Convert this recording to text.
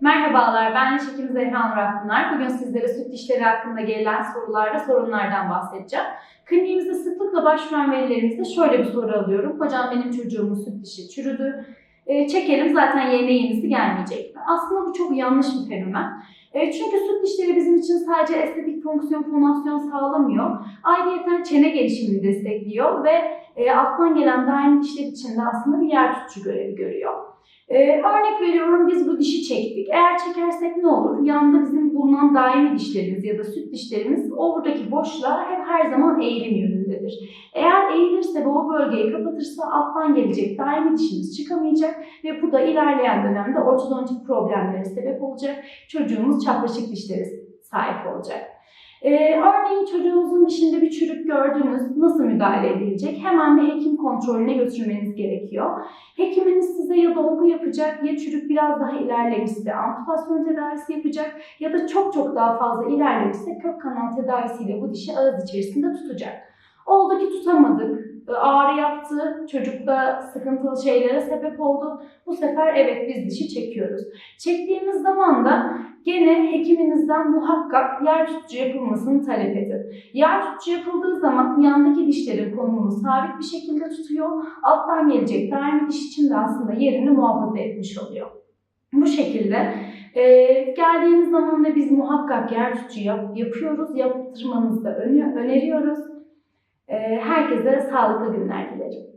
Merhabalar, ben Diş Hekimi Zehra Nur Akpınar. Bugün sizlere süt dişleri hakkında gelen sorular ve sorunlardan bahsedeceğim. Kliniğimizde sıklıkla başvuran velilerimizde şöyle bir soru alıyorum. Hocam benim çocuğumun süt dişi çürüdü. E, çekelim zaten yerine yenisi gelmeyecek? Aslında bu çok yanlış bir fenomen. E, çünkü süt dişleri bizim için sadece estetik fonksiyon, fonasyon sağlamıyor. Ayrıyeten çene gelişimini destekliyor ve e, alttan gelen daimi dişler için de aslında bir yer tutucu görevi görüyor. Ee, örnek veriyorum biz bu dişi çektik. Eğer çekersek ne olur? Yanında bizim bulunan daimi dişlerimiz ya da süt dişlerimiz oradaki boşluğa hep her zaman eğilim yönündedir. Eğer eğilirse ve o bölgeyi kapatırsa alttan gelecek daimi dişimiz çıkamayacak ve bu da ilerleyen dönemde ortodontik problemlere sebep olacak. Çocuğumuz çapraşık dişlere sahip olacak. Ee, örneğin çocuğunuzun dişinde bir çürük gördünüz. Nasıl müdahale edilecek? Hemen bir hekim kontrolüne götürmeniz gerekiyor. Hekiminiz size ya dolgu yapacak ya çürük biraz daha ilerlemişse amputasyon tedavisi yapacak ya da çok çok daha fazla ilerlemişse kök kanal tedavisiyle bu dişi ağız içerisinde tutacak. Oldu ki tutamadık, e, ağrı yaptı, çocukta sıkıntılı şeylere sebep oldu. Bu sefer evet biz dişi çekiyoruz. Çektiğimiz zaman da gene hekiminizden muhakkak yer tutucu yapılmasını talep edin. Yer tutucu yapıldığı zaman yandaki dişlerin konumunu sabit bir şekilde tutuyor. Alttan gelecek daimi diş için de aslında yerini muhafaza etmiş oluyor. Bu şekilde e, geldiğiniz zaman da biz muhakkak yer tutucu yap- yapıyoruz. Yaptırmanızı da öne- öneriyoruz. E, herkese sağlıklı günler dilerim.